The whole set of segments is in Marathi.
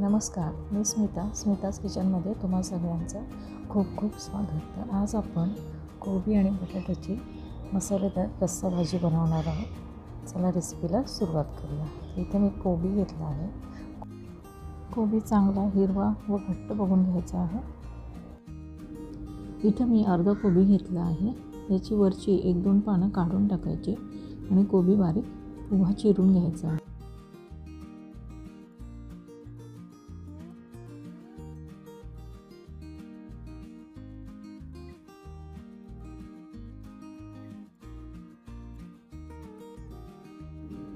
नमस्कार मी स्मिता स्मिताज किचनमध्ये तुम्हा सगळ्यांचं खूप खूप स्वागत. तर आज आपण कोबी आणि बटाट्याची मसालेदार रस्सा भाजी बनवणार आहोत. चला रेसिपीला सुरुवात करूया. इथे मी कोबी घेतला आहे. कोबी चांगला हिरवा व घट्ट बघून घ्यायचा आहे. इथं मी अर्धा कोबी घेतला आहे. याची वरची एक दोन पानं काढून टाकायची आणि कोबी बारीक उभा चिरून घ्यायचा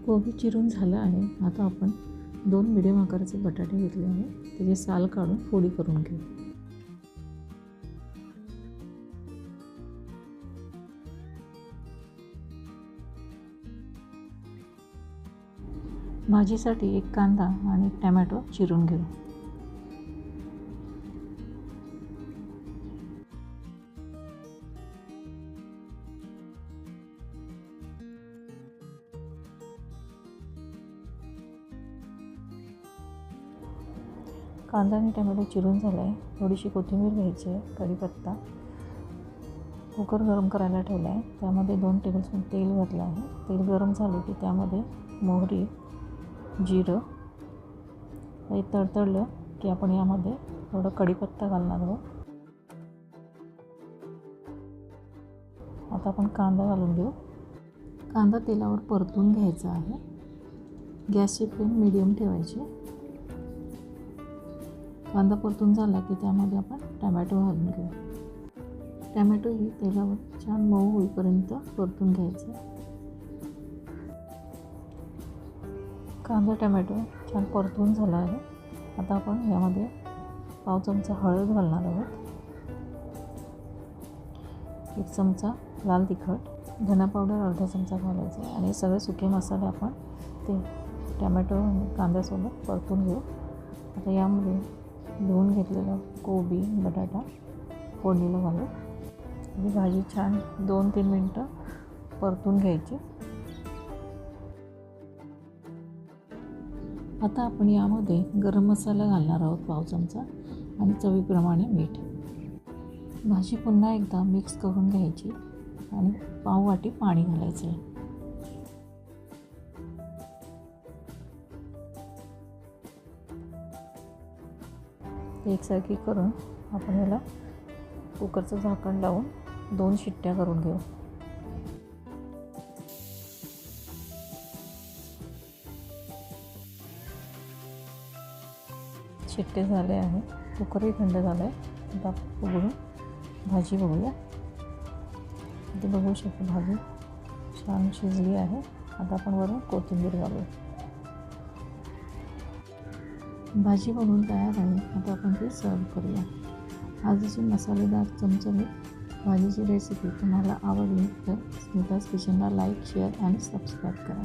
कोबी चिरून झालं आहे. आता आपण दोन मिडियम आकाराचे बटाटे घेतले आहे. त्याची साल काढून फोडी करून घेऊ. भाजीसाठी एक कांदा आणि एक टमॅटो चिरून घेऊ. कांदा आणि टमॅटो चिरून झाला आहे थोडीशी कोथिंबीर घ्यायची आहे कढीपत्ता. कुकर गरम करायला ठेवला आहे त्यामध्ये दोन टेबलस्पून तेल घातलं आहे. तेल गरम झालं की त्यामध्ये मोहरी जिरं. हे तडतडलं की आपण यामध्ये थोडं कढीपत्ता घालणार आहोत. आता आपण कांदा घालून घेऊ. कांदा तेलावर परतून घ्यायचा आहे. गॅसची फ्लेम मिडियम ठेवायची. कांदा परतून झाला की त्यामध्ये आपण टमॅटो घालून घेऊ. टमॅटो ही तेलावर छान मऊ होईपर्यंत परतून घ्यायचं. कांदा टमॅटो छान परतून झाला आहे. आता आपण यामध्ये पाव चमचा हळद घालणार आहोत. एक चमचा लाल तिखट धना पावडर अर्धा चमचा घालायचा आणि सगळे सुके मसाले आपण ते टमॅटो कांद्यासोबत परतून घेऊ. आता यामध्ये धुवून घेतलेलं कोबी बटाटा फोडणीला घालू. ही भाजी छान दोन तीन मिनटं परतून घ्यायची. आता आपण यामध्ये गरम मसाला घालणार आहोत पाव चमचा आणि चवीप्रमाणे मीठ. भाजी पुन्हा एकदा मिक्स करून घ्यायची आणि पाव वाटी पाणी घालायचं आहे एकसारखी करून आपण याला कुकरचं झाकण लावून दोन शिट्ट्या करून घेऊ. शिट्टे झाले आहे. कुकरही थंड झालं आहे. आता उघडून भाजी बघूया. इथे बघू शकतो भाजी छान शिजली आहे. आता आपण वरून कोथिंबीर घालूया. भाजी बनवून तयार आहे. आता आपण ती सर्व करूया. आजची मसालेदार चमचमीत भाजीची रेसिपी तुम्हाला आवडली तर स्मिताज किचनला लाईक शेअर आणि सबस्क्राईब करा.